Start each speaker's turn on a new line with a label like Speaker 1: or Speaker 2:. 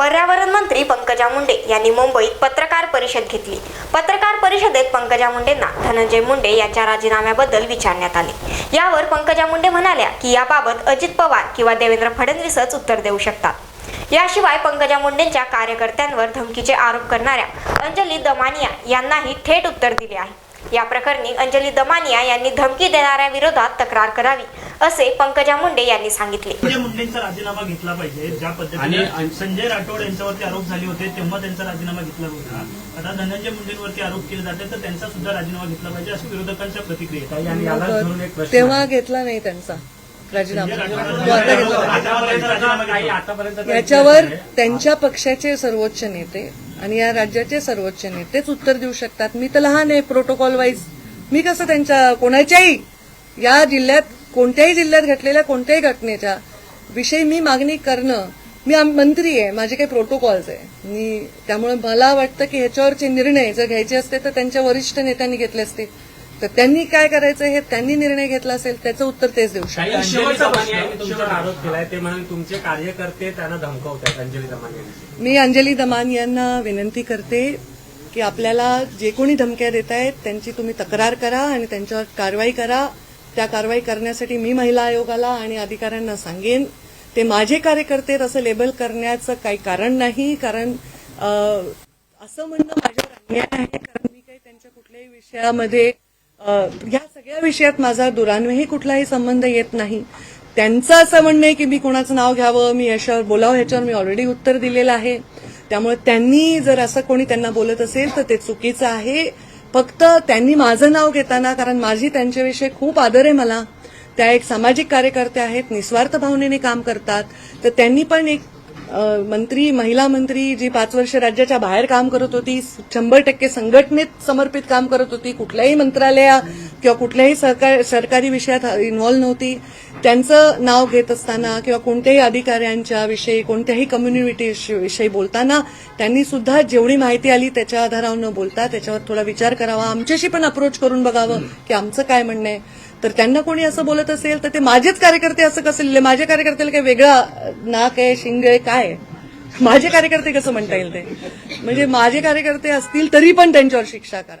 Speaker 1: पर्यावरण मंत्री पंकजा मुंडे यांनी मुंबईत पत्रकार परिषद घेतली. पत्रकार परिषदेत पंकजा मुंडेंना धनंजय मुंडे यांच्या राजीनाम्याबद्दल विचारण्यात आले. यावर पंकजा मुंडे म्हणाल्या की याबाबत अजित पवार किंवा देवेंद्र फडणवीसच उत्तर देऊ शकतात. याशिवाय पंकजा मुंडेंच्या कार्यकर्त्यांवर धमकीचे आरोप करणाऱ्या अंजली दमानिया यांनाही थेट उत्तर दिले आहे. या प्रकरणी अंजली दमानिया यांनी धमकी देणाऱ्या विरोधात तक्रार करावी असे पंकजा मुंडे यांनी सांगितले.
Speaker 2: संजय मुंडेंचा राजीनामा घेतला पाहिजे ज्या पद्धतीने संजय राठोड यांच्यावरती आरोप झाले होते तेव्हा त्यांचा राजीनामा घेतला होता आता धनंजय मुंडेंवरती आरोप केले जाते तर त्यांचा सुद्धा राजीनामा घेतला पाहिजे अशी विरोधकांच्या प्रतिक्रिया
Speaker 3: तेव्हा. घेतला नाही त्यांचा राजीनामा. याच्यावर. त्यांच्या पक्षाचे सर्वोच्च नेते आणि या राज्याचे सर्वोच्च नेतेच उत्तर देऊ शकतात. मी तर लहान आहे प्रोटोकॉल वाईज मी कसं त्यांच्या कोणाच्याही या जिल्ह्यात कोणत्याही जिल्ह्यात घडलेल्या कोणत्याही घटनेच्या विषयी मी मागणी करणं मी आम- मंत्री आहे माझे काही प्रोटोकॉल्स आहे. मी त्यामुळे मला वाटतं की ह्याच्यावरचे निर्णय जर घ्यायचे असते तर त्यांच्या वरिष्ठ नेत्यांनी घेतले असते. तर त्यांनी काय करायचं हे त्यांनी निर्णय घेतला असेल त्याचं उत्तर तेच देऊ शकतात
Speaker 4: काही अंजली दमानी यांनी तुमच्यावर आरोप केलाय ते म्हणाले तुमचे कार्यकर्ते त्यांना धमकावतात अंजली दमानी यांनी.
Speaker 3: मी अंजली दमान यांना विनंती करते की आपल्याला जे कोणी धमक्या देत आहेत त्यांची तुम्ही तक्रार करा आणि त्यांच्यावर कारवाई करा. त्या कारवाई करण्यासाठी मी महिला आयोगाला आणि अधिकाऱ्यांना सांगेन. ते माझे कार्यकर्ते असं लेबल करण्याचं काही कारण नाही कारण असं म्हणणं माझ्यावर अन्याय आहे कारण मी काही त्यांच्या कुठल्याही विषयामध्ये ह्या सगळ्या विषयात माझा दुरान्वयही कुठलाही संबंध येत नाही. त्यांचं असं म्हणणं आहे की मी कोणाचं नाव घ्यावं मी याच्यावर बोलावं ह्याच्यावर मी ऑलरेडी उत्तर दिलेलं आहे. त्यामुळे त्यांनी जर असं कोणी त्यांना बोलत असेल तर ते चुकीचं आहे. फक्त त्यांनी माझं नाव घेताना कारण माझी त्यांच्याविषयी खूप आदर आहे मला. त्या एक सामाजिक कार्यकर्त्या आहेत निस्वार्थ भावनेने काम करतात. तर त्यांनी पण एक मंत्री महिला मंत्री जी पाच वर्ष राज्याच्या बाहेर काम करत होती शंभर टक्के संघटनेत समर्पित काम करत होती कुठल्याही मंत्रालया किंवा कुठल्याही सरकार सरकारी विषयात इन्व्हॉल्व नव्हती. त्यांचं नाव घेत असताना किंवा कोणत्याही अधिकाऱ्यांच्या विषयी कोणत्याही कम्युनिटी विषयी बोलताना त्यांनी सुद्धा जेवढी माहिती आली त्याच्या आधारावर न बोलता त्याच्यावर थोडा विचार करावा. आमच्याशी पण अप्रोच करून बघावं की आमचं काय म्हणणं आहे. तर त्यांना कोणी असं बोलत असेल तर ते माझेच कार्यकर्ते असं कसं लिहिले? माझ्या कार्यकर्त्याला काही वेगळा नाक आहे शिंग आहे काय माझे कार्यकर्ते कसं म्हणता येईल ते? म्हणजे माझे कार्यकर्ते असतील तरी पण त्यांच्यावर शिक्षा करा.